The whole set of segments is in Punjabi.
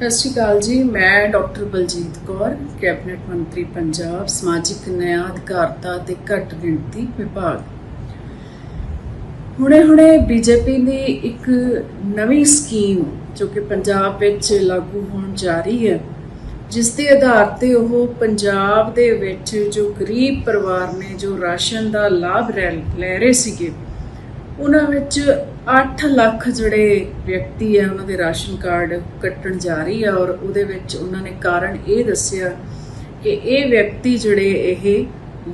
ਸਤਿ ਸ਼੍ਰੀ ਅਕਾਲ ਜੀ, ਮੈਂ ਡਾਕਟਰ ਬਲਜੀਤ ਕੌਰ, ਕੈਬਨਿਟ ਮੰਤਰੀ ਪੰਜਾਬ, ਸਮਾਜਿਕ ਨਿਆਂ, ਅਧਿਕਾਰਤਾ ਤੇ ਘੱਟ ਗਿਣਤੀ ਵਿਭਾਗ। ਹੁਣੇ-ਹੁਣੇ ਬੀਜੇਪੀ ਦੀ ਇੱਕ ਨਵੀਂ ਸਕੀਮ, ਜੋ ਕਿ ਪੰਜਾਬ ਵਿੱਚ ਲਾਗੂ ਹੋਣ ਜਾ ਰਹੀ ਹੈ, ਜਿਸ ਦੇ ਆਧਾਰ ਤੇ ਉਹ ਪੰਜਾਬ ਦੇ ਵਿੱਚ ਜੋ ਗਰੀਬ ਪਰਿਵਾਰ ਨੇ, ਜੋ ਰਾਸ਼ਨ ਦਾ ਲਾਭ ਲੈ ਲੈ ਰਹੇ ਸੀਗੇ ਉਹਨਾਂ ਵਿੱਚ 8 ਲੱਖ ਜਿਹੜੇ ਵਿਅਕਤੀ ਆ, ਉਹਨਾਂ ਦੇ ਰਾਸ਼ਨ ਕਾਰਡ ਕੱਟਣ ਜਾ ਰਹੀ ਆ ਔਰ ਉਹਦੇ ਵਿੱਚ ਉਹਨਾਂ ਨੇ ਕਾਰਨ ਇਹ ਦੱਸਿਆ ਕਿ ਇਹ ਵਿਅਕਤੀ ਜਿਹੜੇ ਇਹ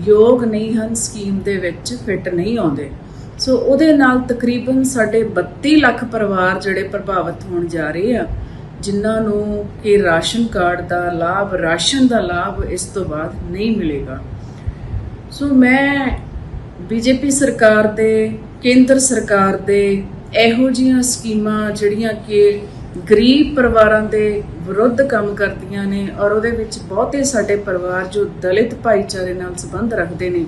ਯੋਗ ਨਹੀਂ ਹਨ, ਸਕੀਮ ਦੇ ਵਿੱਚ ਫਿੱਟ ਨਹੀਂ ਆਉਂਦੇ। ਸੋ ਉਹਦੇ ਨਾਲ ਤਕਰੀਬਨ ਸਾਡੇ 32 ਲੱਖ ਪਰਿਵਾਰ ਜਿਹੜੇ ਪ੍ਰਭਾਵਿਤ ਹੋਣ ਜਾ ਰਹੇ ਆ, ਜਿਨ੍ਹਾਂ ਨੂੰ ਕਿ ਰਾਸ਼ਨ ਕਾਰਡ ਦਾ ਲਾਭ, ਰਾਸ਼ਨ ਦਾ ਲਾਭ ਇਸ ਤੋਂ ਬਾਅਦ ਨਹੀਂ ਮਿਲੇਗਾ। ਸੋ ਮੈਂ ਬੀਜੇਪੀ ਸਰਕਾਰ ਦੇ, ਕੇਂਦਰ ਸਰਕਾਰ ਦੇ ਇਹੋ ਜੀਆਂ ਸਕੀਮਾਂ ਜਿਹੜੀਆਂ ਕਿ ਗਰੀਬ ਪਰਿਵਾਰਾਂ ਦੇ ਵਿਰੁੱਧ ਕੰਮ ਕਰਦੀਆਂ ਨੇ ਔਰ ਉਹਦੇ ਵਿੱਚ ਬਹੁਤੇ ਸਾਡੇ ਪਰਿਵਾਰ ਜੋ ਦਲਿਤ ਭਾਈਚਾਰੇ ਨਾਲ ਸੰਬੰਧ ਰੱਖਦੇ ਨੇ,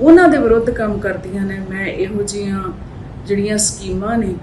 ਉਹਨਾਂ ਦੇ ਵਿਰੁੱਧ ਕੰਮ ਕਰਦੀਆਂ ਨੇ, ਮੈਂ ਇਹੋ ਜੀਆਂ ਜਿਹੜੀਆਂ ਸਕੀਮਾਂ ਨੇ,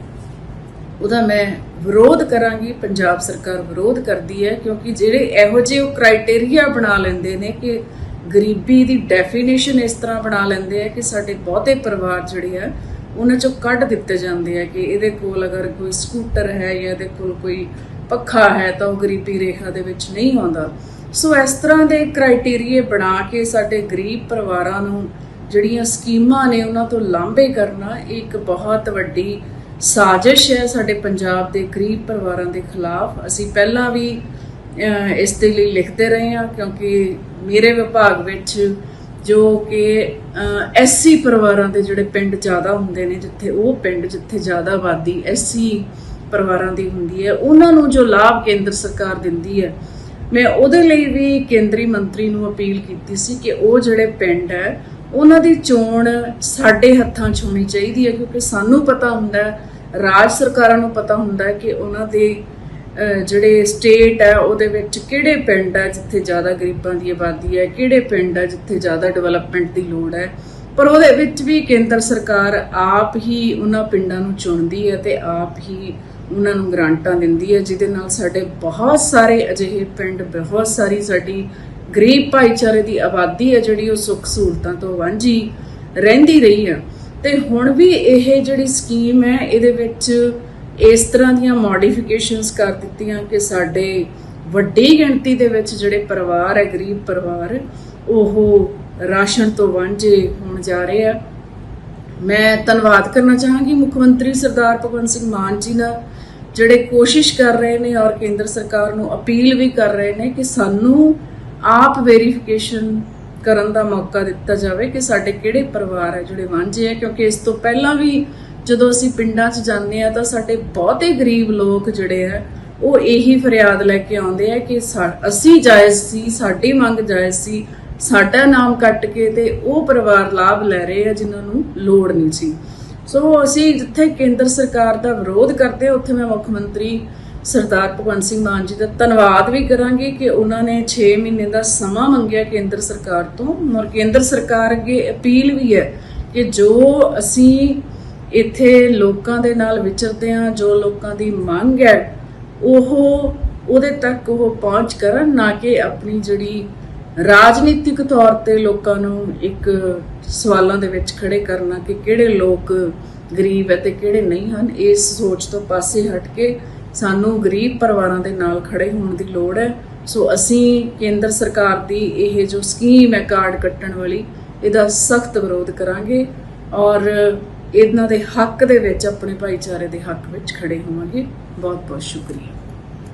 ਉਹਦਾ ਮੈਂ ਵਿਰੋਧ ਕਰਾਂਗੀ, ਪੰਜਾਬ ਸਰਕਾਰ ਵਿਰੋਧ ਕਰਦੀ ਹੈ ਕਿਉਂਕਿ ਜਿਹੜੇ ਇਹੋ ਜਿਹੇ ਉਹ ਕ੍ਰਾਈਟੇਰੀਆ ਬਣਾ ਲੈਂਦੇ ਨੇ ਕਿ ਗਰੀਬੀ ਦੀ ਡੈਫੀਨੇਸ਼ਨ ਇਸ ਤਰ੍ਹਾਂ ਬਣਾ ਲੈਂਦੇ ਆ ਕਿ ਸਾਡੇ ਬਹੁਤੇ ਪਰਿਵਾਰ ਜਿਹੜੇ ਆ, ਉਹਨਾਂ ਚੋਂ ਕੱਢ ਦਿੱਤੇ ਜਾਂਦੇ ਆ ਕਿ ਇਹਦੇ ਕੋਲ ਅਗਰ ਕੋਈ ਸਕੂਟਰ ਹੈ ਜਾਂ ਇਹਦੇ ਕੋਲ ਕੋਈ ਪੱਖਾ ਹੈ ਤਾਂ ਉਹ ਗਰੀਬੀ ਰੇਖਾ ਦੇ ਵਿੱਚ ਨਹੀਂ ਆਉਂਦਾ। ਸੋ ਇਸ ਤਰ੍ਹਾਂ ਦੇ ਕ੍ਰਾਈਟੇਰੀਏ ਬਣਾ ਕੇ ਸਾਡੇ ਗਰੀਬ ਪਰਿਵਾਰਾਂ ਨੂੰ ਜਿਹੜੀਆਂ ਸਕੀਮਾਂ ਨੇ ਉਹਨਾਂ ਤੋਂ ਲਾਂਭੇ ਕਰਨਾ ਇਹ ਇੱਕ ਬਹੁਤ ਵੱਡੀ ਸਾਜ਼ਿਸ਼ ਹੈ ਸਾਡੇ ਪੰਜਾਬ ਦੇ ਗਰੀਬ ਪਰਿਵਾਰਾਂ ਦੇ ਖਿਲਾਫ। ਅਸੀਂ ਪਹਿਲਾਂ ਵੀ ਇਸ ਦੇ ਲਈ ਲਿਖਦੇ ਰਹੇ ਹਾਂ ਕਿਉਂਕਿ ਮੇਰੇ ਵਿਭਾਗ ਵਿੱਚ ਜੋ ਕਿ ਐਸਸੀ ਪਰਿਵਾਰਾਂ ਦੇ ਜਿਹੜੇ ਪਿੰਡ ਜ਼ਿਆਦਾ ਹੁੰਦੇ ਨੇ, ਜਿੱਥੇ ਉਹ ਪਿੰਡ ਜਿੱਥੇ ਜ਼ਿਆਦਾ ਆਬਾਦੀ ਐਸਸੀ ਪਰਿਵਾਰਾਂ ਦੀ ਹੁੰਦੀ ਹੈ, ਉਹਨਾਂ ਨੂੰ ਜੋ ਲਾਭ ਕੇਂਦਰ ਸਰਕਾਰ ਦਿੰਦੀ ਹੈ, ਮੈਂ ਉਹਦੇ ਲਈ ਵੀ ਕੇਂਦਰੀ ਮੰਤਰੀ ਨੂੰ ਅਪੀਲ ਕੀਤੀ ਸੀ ਕਿ ਉਹ ਜਿਹੜੇ ਪਿੰਡ ਹੈ, ਉਹਨਾਂ ਦੀ ਚੋਣ ਸਾਡੇ ਹੱਥਾਂ 'ਚ ਹੋਣੀ ਚਾਹੀਦੀ ਹੈ, ਕਿਉਂਕਿ ਸਾਨੂੰ ਪਤਾ ਹੁੰਦਾ ਹੈ, ਰਾਜ ਸਰਕਾਰਾਂ ਨੂੰ ਪਤਾ ਹੁੰਦਾ ਹੈ ਕਿ ਉਹਨਾਂ ਦੇ ਜਿਹੜੇ ਸਟੇਟ ਹੈ ਉਹਦੇ ਵਿੱਚ ਕਿਹੜੇ ਪਿੰਡ ਹੈ ਜਿੱਥੇ ਜ਼ਿਆਦਾ ਗਰੀਬਾਂ ਦੀ ਆਬਾਦੀ ਹੈ, ਕਿਹੜੇ ਪਿੰਡ ਹੈ ਜਿੱਥੇ ਜ਼ਿਆਦਾ ਡਿਵੈਲਪਮੈਂਟ ਦੀ ਲੋੜ ਹੈ? ਪਰ ਉਹਦੇ ਵਿੱਚ ਵੀ ਕੇਂਦਰ ਸਰਕਾਰ ਆਪ ਹੀ ਉਹਨਾਂ ਪਿੰਡਾਂ ਨੂੰ ਚੁਣਦੀ ਹੈ ਤੇ ਆਪ ਹੀ ਉਹਨਾਂ ਨੂੰ ਗ੍ਰਾਂਟਾਂ ਦਿੰਦੀ ਹੈ, ਜਿਹਦੇ ਨਾਲ ਸਾਡੇ ਬਹੁਤ ਸਾਰੇ ਅਜਿਹੇ ਪਿੰਡ, ਬਹੁਤ ਸਾਰੀ ਸਾਡੀ ਗਰੀਬ ਭਾਈਚਾਰੇ ਦੀ ਆਬਾਦੀ ਹੈ ਜਿਹੜੀ ਉਹ ਸੁੱਖ ਸਹੂਲਤਾਂ ਤੋਂ ਵਾਂਝੀ ਰਹਿੰਦੀ ਰਹੀ ਹੈ। ਤੇ ਹੁਣ ਵੀ ਇਹ ਜਿਹੜੀ ਸਕੀਮ ਹੈ, ਇਹਦੇ ਵਿੱਚ ਇਸ ਤਰ੍ਹਾਂ ਦੀਆਂ ਮੋਡੀਫਿਕੇਸ਼ਨਸ ਕਰ ਦਿੱਤੀਆਂ ਕਿ ਸਾਡੇ ਵੱਡੀ ਗਿਣਤੀ ਦੇ ਵਿੱਚ ਜਿਹੜੇ ਪਰਿਵਾਰ ਹੈ, ਗਰੀਬ ਪਰਿਵਾਰ, ਉਹ ਰਾਸ਼ਨ ਤੋਂ ਵਾਂਝੇ ਹੋਣ ਜਾ ਰਹੇ ਆ। ਮੈਂ ਧੰਨਵਾਦ ਕਰਨਾ ਚਾਹਾਂਗੀ ਮੁੱਖ ਮੰਤਰੀ ਸਰਦਾਰ ਭਗਵੰਤ ਸਿੰਘ ਮਾਨ ਜੀ ਦਾ ਜਿਹੜੇ ਕੋਸ਼ਿਸ਼ ਕਰ ਰਹੇ ਨੇ ਔਰ ਕੇਂਦਰ ਸਰਕਾਰ ਨੂੰ ਅਪੀਲ ਵੀ ਕਰ ਰਹੇ ਨੇ ਕਿ ਸਾਨੂੰ ਆਪ ਵੈਰੀਫਿਕੇਸ਼ਨ ਕਰਨ ਦਾ ਮੌਕਾ ਦਿੱਤਾ ਜਾਵੇ ਕਿ ਸਾਡੇ ਕਿਹੜੇ ਪਰਿਵਾਰ ਹੈ ਜਿਹੜੇ ਵਾਂਝੇ ਹੈ ਕਿਉਂਕਿ ਇਸ ਤੋਂ ਪਹਿਲਾਂ ਵੀ ਜਦੋਂ ਅਸੀਂ ਪਿੰਡਾਂ 'ਚ ਜਾਂਦੇ ਆ ਤਾਂ ਸਾਡੇ ਬਹੁਤੇ ਗਰੀਬ ਲੋਕ ਜਿਹੜੇ ਆ ਉਹ ਇਹੀ ਫਰਿਆਦ ਲੈ ਕੇ ਆਉਂਦੇ ਆ ਕਿ ਸਾ- ਅਸੀਂ ਜਾਇਜ਼ ਸੀ ਸਾਡੀ ਮੰਗ ਜਾਇਜ਼ ਸੀ ਸਾਡਾ ਨਾਮ ਕੱਟ ਕੇ ਤੇ ਉਹ ਪਰਿਵਾਰ ਲਾਭ ਲੈ ਰਹੇ ਆ ਜਿਨ੍ਹਾਂ ਨੂੰ ਲੋੜ ਨਹੀਂ ਸੀ। ਸੋ ਅਸੀਂ ਜਿੱਥੇ ਕੇਂਦਰ ਸਰਕਾਰ ਦਾ ਵਿਰੋਧ ਕਰਦੇ ਹਾਂ, ਉੱਥੇ ਮੈਂ ਮੁੱਖ ਮੰਤਰੀ ਸਰਦਾਰ ਭਗਵੰਤ ਸਿੰਘ ਮਾਨ ਜੀ ਦਾ ਧੰਨਵਾਦ ਵੀ ਕਰਾਂਗੀ ਕਿ ਉਹਨਾਂ ਨੇ 6 ਮਹੀਨੇ ਦਾ ਸਮਾਂ ਮੰਗਿਆ ਕੇਂਦਰ ਸਰਕਾਰ ਤੋਂ। ਔਰ ਕੇਂਦਰ ਸਰਕਾਰ ਅੱਗੇ ਅਪੀਲ ਵੀ ਹੈ ਕਿ ਜੋ ਅਸੀਂ ਇੱਥੇ ਲੋਕਾਂ ਦੇ ਨਾਲ ਵਿਚਰਦੇ ਹਾਂ, ਜੋ ਲੋਕਾਂ ਦੀ ਮੰਗ ਹੈ, ਉਹ ਉਹਦੇ ਤੱਕ ਉਹ ਪਹੁੰਚ ਕਰਨ ਨਾ ਕਿ ਆਪਣੀ ਜਿਹੜੀ ਰਾਜਨੀਤਿਕ ਤੌਰ ਤੇ ਲੋਕਾਂ ਨੂੰ ਇੱਕ ਸਵਾਲਾਂ ਦੇ ਵਿੱਚ ਖੜੇ ਕਰਨਾ ਕਿ ਕਿਹੜੇ ਲੋਕ ਗਰੀਬ ਹੈ ਤੇ ਕਿਹੜੇ ਨਹੀਂ ਹਨ। ਇਸ ਸੋਚ ਤੋਂ ਪਾਸੇ ਹਟ ਕੇ ਸਾਨੂੰ ਗਰੀਬ ਪਰਿਵਾਰਾਂ ਦੇ ਨਾਲ ਖੜੇ ਹੋਣ ਦੀ ਲੋੜ ਹੈ। ਸੋ ਅਸੀਂ ਕੇਂਦਰ ਸਰਕਾਰ ਦੀ ਇਹ ਜੋ ਸਕੀਮ ਹੈ ਕਾਰਡ ਕੱਟਣ ਵਾਲੀ, ਇਹਦਾ ਸਖਤ ਵਿਰੋਧ ਕਰਾਂਗੇ ਔਰ ਇਹਨਾਂ ਦੇ ਹੱਕ ਦੇ ਵਿੱਚ, ਆਪਣੇ ਭਾਈਚਾਰੇ ਦੇ ਹੱਕ ਵਿੱਚ ਖੜੇ ਹੋਵਾਂਗੇ। ਬਹੁਤ ਬਹੁਤ ਸ਼ੁਕਰੀਆ।